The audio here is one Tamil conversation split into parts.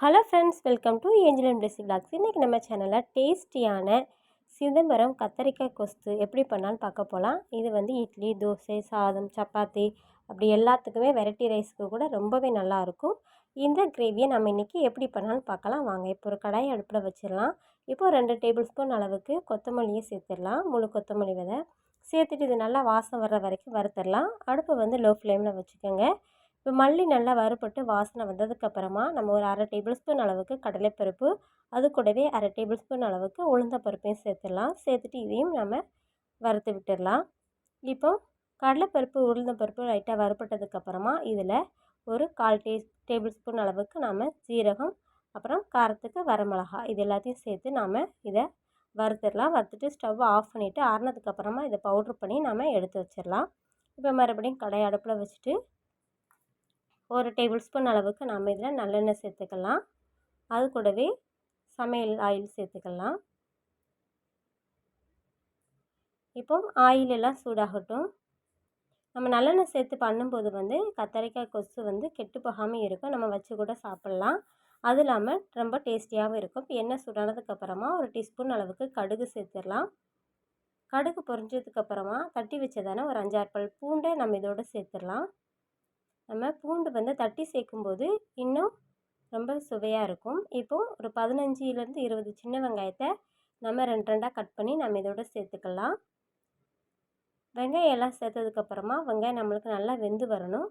Hello friends welcome to Angel and Blessy blogs இன்றைக்கி நம்ம சேனலில் டேஸ்டியான சிதம்பரம் கத்தரிக்காய் கொஸ்து எப்படி பண்ணாலும் பார்க்க போகலாம் இது வந்து இட்லி தோசை சாதம் சப்பாத்தி அப்படி எல்லாத்துக்குமே வெரைட்டி ரைஸ்க்கு கூட ரொம்பவே நல்லாயிருக்கும் இந்த கிரேவியை நம்ம இன்றைக்கி எப்படி பண்ணாலும் பார்க்கலாம். வாங்க இப்போ ஒரு கடாய் அடுப்பில் வச்சிடலாம். இப்போது ரெண்டு டேபிள் ஸ்பூன் அளவுக்கு கொத்தமல்லியை சேர்த்துடலாம். முழு கொத்தமல்லி விதை சேர்த்துட்டு இது நல்லா வாசம் வர்ற வரைக்கும் வறுத்துடலாம். அடுப்பை வந்து லோ ஃப்ளேமில் வச்சுக்கோங்க. இப்போ மல்லி நல்லா வறுபட்டு வாசனை வந்ததுக்கப்புறமா நம்ம ஒரு அரை டேபிள் ஸ்பூன் அளவுக்கு கடலைப்பருப்பு அது கூடவே அரை டேபிள் ஸ்பூன் அளவுக்கு உளுந்தப்பருப்பையும் சேர்த்துடலாம். சேர்த்துட்டு இதையும் நம்ம வறுத்து விட்டுடலாம். இப்போ கடலைப்பருப்பு உளுந்தப்பருப்பு லைட்டாக வறுபட்டதுக்கப்புறமா இதில் ஒரு கால் டே டேபிள் ஸ்பூன் அளவுக்கு நாம் ஜீரகம் அப்புறம் காரத்துக்கு வரமிளகா இது எல்லாத்தையும் சேர்த்து நாம் இதை வறுத்துடலாம். வறுத்துட்டு ஸ்டவ் ஆஃப் பண்ணிவிட்டு ஆறுனதுக்கப்புறமா இதை பவுட்ரு பண்ணி நம்ம எடுத்து வச்சிடலாம். இப்போ மறுபடியும் கடை அடுப்பில் வச்சுட்டு ஒரு டேபிள் ஸ்பூன் அளவுக்கு நம்ம இதில் நல்லெண்ணெய் சேர்த்துக்கலாம். அது கூடவே சமையல் ஆயில் சேர்த்துக்கலாம். இப்போ ஆயில் எல்லாம் சூடாகட்டும். நம்ம நல்லெண்ணெய் சேர்த்து பண்ணும்போது வந்து கத்தரிக்காய் கொசு வந்து கெட்டு போகாமல் இருக்கும். நம்ம வச்சு கூட சாப்பிட்லாம். அது இல்லாமல் ரொம்ப டேஸ்டியாகவும் இருக்கும். இப்போ எண்ணெய் சூடானதுக்கப்புறமா ஒரு டீஸ்பூன் அளவுக்கு கடுகு சேர்த்துடலாம். கடுகு பொரிஞ்சதுக்கப்புறமா தட்டி வச்சதான ஒரு அஞ்சாறு பல் பூண்டை நம்ம இதோடு சேர்த்துடலாம். நம்ம பூண்டு வந்து தட்டி சேர்க்கும்போது இன்னும் ரொம்ப சுவையாக இருக்கும். இப்போது ஒரு பதினஞ்சுலேருந்து இருபது சின்ன வெங்காயத்தை நம்ம ரெண்டு ரெண்டாக கட் பண்ணி நம்ம இதோட சேர்த்துக்கலாம். வெங்காயம் எல்லாம் சேர்த்ததுக்கப்புறமா வெங்காயம் நம்மளுக்கு நல்லா வெந்து வரணும்.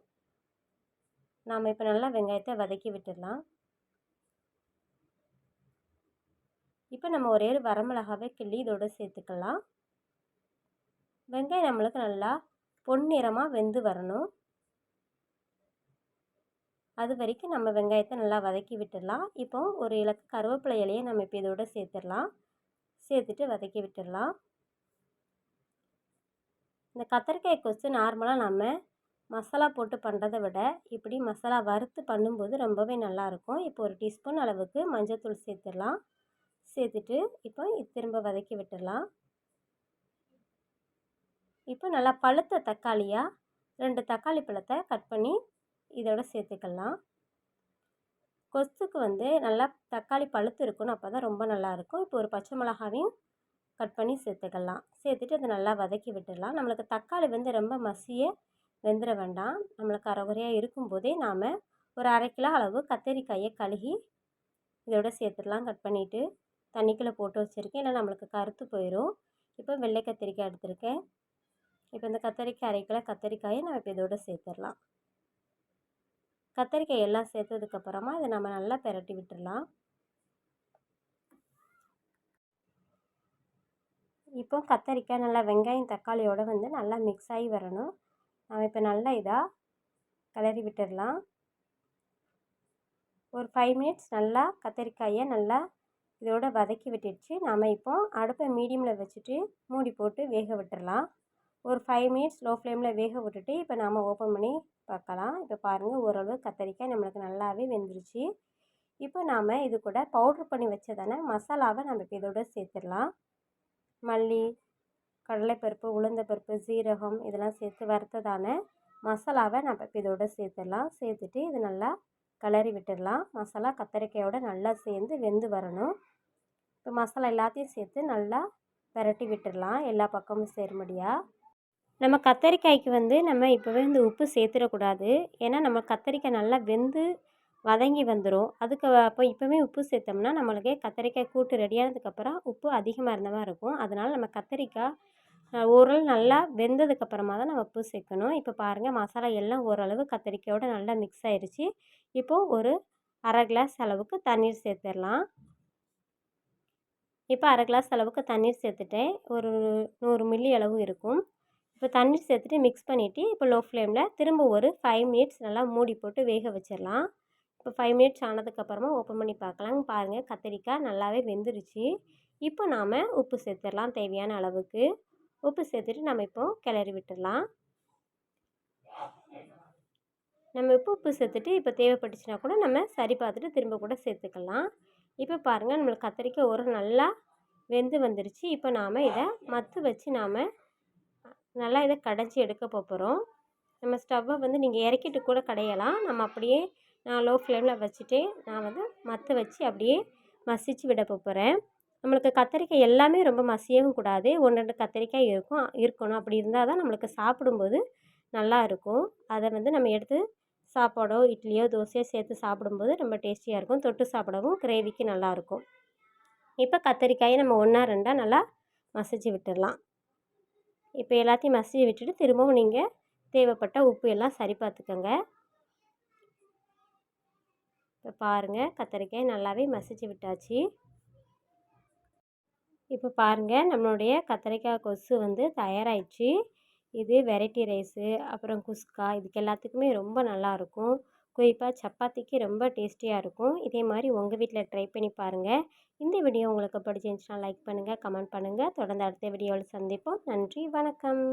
நாம் இப்போ நல்லா வெங்காயத்தை வதக்கி விட்டுடலாம். இப்போ நம்ம ஒரே ஒரு வரமிளகாவே கிள்ளி இதோட சேர்த்துக்கலாம். வெங்காயம் நம்மளுக்கு நல்லா பொன்னிறமாக வெந்து வரணும். அது வரைக்கும் நம்ம வெங்காயத்தை நல்லா வதக்கி விட்டுடலாம். இப்போ ஒரு இலக்கு கருவேப்பிலை இலையை நம்ம இப்போ இதோட சேர்த்துடலாம். சேர்த்துட்டு வதக்கி விட்டுடலாம். இந்த கத்தரிக்காய் கொசு நார்மலாக நம்ம மசாலா போட்டு பண்ணுறதை விட இப்படி மசாலா வறுத்து பண்ணும்போது ரொம்பவே நல்லாயிருக்கும் இப்போ ஒரு டீஸ்பூன் அளவுக்கு மஞ்சள்தூள் சேர்த்துடலாம். சேர்த்துட்டு இப்போ திரும்ப வதக்கி விட்டுடலாம். இப்போ நல்லா பழுத்த தக்காளியாக ரெண்டு தக்காளி பழத்தை கட் பண்ணி இதோட சேர்த்துக்கலாம். கொசுக்கு வந்து நல்லா தக்காளி பழுத்து இருக்கணும் அப்போ தான் ரொம்ப நல்லாயிருக்கும் இப்போ ஒரு பச்சை மிளகாவையும் கட் பண்ணி சேர்த்துக்கலாம். சேர்த்துட்டு அதை நல்லா வதக்கி விட்டுடலாம். நம்மளுக்கு தக்காளி வந்து ரொம்ப மசிய வெந்துட வேண்டாம். நம்மளுக்கு அரைகுறையாக இருக்கும்போதே நாம் ஒரு அரை கிலோ அளவு கத்தரிக்காயை கழுகி இதோட சேர்த்துடலாம். கட் பண்ணிவிட்டு தண்ணிக்குள்ளே போட்டு வச்சுருக்கேன். இல்லை நம்மளுக்கு கருத்து போயிடும் இப்போ வெள்ளை கத்திரிக்காய் எடுத்திருக்கேன். இப்போ இந்த கத்தரிக்காய் அரை கிலோ கத்தரிக்காயை நம்ம இப்போ இதோட சேர்த்துடலாம். கத்தரிக்காய் எல்லாம் சேர்த்ததுக்கப்புறமா இதை நம்ம நல்லா பெரட்டி விட்டுடலாம் இப்போ கத்தரிக்காய் நல்லா வெங்காயம் தக்காளியோடு வந்து நல்லா மிக்ஸ் ஆகி வரணும். நம்ம இப்போ நல்லா இதாக கிளறி விட்டுடலாம் ஒரு ஃபைவ் மினிட்ஸ் நல்லா கத்தரிக்காயை நல்லா இதோட வதக்கி விட்டுடுச்சு. நாம் இப்போ அடுப்பை மீடியமில் வச்சுட்டு மூடி போட்டு வேக விட்டுடலாம் ஒரு ஃபைவ் மினிட்ஸ் லோ ஃப்ளேமில் வேக விட்டுட்டு இப்போ நாம் ஓப்பன் பண்ணி பார்க்கலாம். இப்போ பாருங்கள் ஓரளவு கத்தரிக்காய் நம்மளுக்கு நல்லாவே வெந்துருச்சு. இப்போ நாம் இது கூட பவுட்ரு பண்ணி வச்சதான மசாலாவை நம்ம இப்போ இதோட சேர்த்துடலாம். மல்லி கடலைப்பருப்பு உளுந்தப்பருப்பு சீரகம் இதெல்லாம் சேர்த்து வறுத்ததான மசாலாவை நம்ம இப்போ இதோட சேர்த்துடலாம். சேர்த்துட்டு இது நல்லா கிளறி விட்டுடலாம். மசாலா கத்தரிக்காயோட நல்லா சேர்ந்து வெந்து வரணும். இப்போ மசாலா எல்லாத்தையும் சேர்த்து நல்லா விரட்டி விட்டுடலாம். எல்லா பக்கமும் சேரும்படியாக நம்ம கத்தரிக்காய்க்கு வந்து நம்ம இப்போவே வந்து உப்பு சேர்த்துடக்கூடாது ஏன்னா நம்ம கத்தரிக்காய் நல்லா வெந்து வதங்கி வந்துடும் அதுக்கு அப்போ இப்போவே உப்பு சேர்த்தோம்னா நம்மளுக்கே கத்தரிக்காய் கூட்டு ரெடியானதுக்கப்புறம் உப்பு அதிகமாக இருந்த மாதிரி இருக்கும். அதனால் நம்ம கத்தரிக்காய் ஓரளவு நல்லா வெந்ததுக்கப்புறமா தான் நம்ம உப்பு சேர்க்கணும் இப்போ பாருங்கள் மசாலா எல்லாம் ஓரளவு கத்தரிக்காயோட நல்லா மிக்ஸ் ஆயிடுச்சு இப்போது ஒரு அரை கிளாஸ் அளவுக்கு தண்ணீர் சேர்த்துடலாம் இப்போ அரை கிளாஸ் அளவுக்கு தண்ணீர் சேர்த்துட்டேன் ஒரு நூறு மில்லி அளவு இருக்கும். இப்போ தண்ணீர் சேர்த்துட்டு மிக்ஸ் பண்ணிவிட்டு இப்போ லோ ஃப்ளேமில் திரும்ப ஒரு ஃபைவ் மினிட்ஸ் நல்லா மூடி போட்டு வேக வச்சிடலாம். இப்போ ஃபைவ் மினிட்ஸ் ஆனதுக்கப்புறமா ஓப்பன் பண்ணி பார்க்கலாங்க பாருங்கள் கத்திரிக்காய் நல்லாவே வெந்துருச்சு. இப்போ நாம் உப்பு சேர்த்துடலாம் தேவையான அளவுக்கு. உப்பு சேர்த்துட்டு நம்ம இப்போ கிளறி விட்டுடலாம். நம்ம இப்போ உப்பு சேர்த்துட்டு இப்போ தேவைப்பட்டுச்சுன்னா கூட நம்ம சரி பார்த்துட்டு திரும்ப கூட சேர்த்துக்கலாம். இப்போ பாருங்கள் நம்மளுக்கு கத்திரிக்காய் ஒரு நல்லா வெந்து வந்துருச்சு. இப்போ நாம் இதை மத்து வச்சு நாம் நல்லா இதை கடைச்சி எடுக்க போகிறோம் நம்ம ஸ்டவ்வை வந்து நீங்கள் இறக்கிட்டு கூட கடையலாம். நம்ம அப்படியே நான் லோ ஃப்ளேமில் வச்சுட்டு நான் வந்து மற்ற வச்சு அப்படியே மசிச்சு விட போகிறேன் நம்மளுக்கு கத்திரிக்காய் எல்லாமே ரொம்ப மசியவும் கூடாது. ஒன்று ரெண்டு கத்திரிக்காய் இருக்கும் இருக்கணும். அப்படி இருந்தால் தான் நம்மளுக்கு சாப்பிடும்போது நல்லா இருக்கும். அதை வந்து நம்ம எடுத்து சாப்பாடோ இட்லியோ தோசையோ சேர்த்து சாப்பிடும்போது ரொம்ப டேஸ்டியாக இருக்கும். தொட்டு சாப்பிடவும் கிரேவிக்கு நல்லாயிருக்கும் இப்போ கத்திரிக்காயை நம்ம ஒன்றா ரெண்டாக நல்லா மசிச்சு விட்டுடலாம் இப்போ எல்லாத்தையும் மசிய விட்டுட்டு திரும்பவும் நீங்கள் தேவைப்பட்ட உப்பு எல்லாம் சரி பார்த்துக்கோங்க. இப்போ பாருங்கள் கத்தரிக்காய் நல்லாவே மசிச்சு விட்டாச்சு. இப்போ பாருங்கள் நம்மளுடைய கத்தரிக்காய் கொசு வந்து தயாராகிடுச்சு இது வெரைட்டி ரைஸு அப்புறம் குஸ்கா இதுக்கு எல்லாத்துக்குமே ரொம்ப நல்லாயிருக்கும் குறிப்பாக சப்பாத்திக்கு ரொம்ப டேஸ்டியாக இருக்கும். இதே மாதிரி உங்கள் வீட்டில் ட்ரை பண்ணி பாருங்கள் இந்த வீடியோ உங்களுக்கு பிடிச்சிருந்துச்சுன்னா லைக் பண்ணுங்கள் கமெண்ட் பண்ணுங்கள் தொடர்ந்து அடுத்த வீடியோவில் சந்திப்போம். நன்றி வணக்கம்.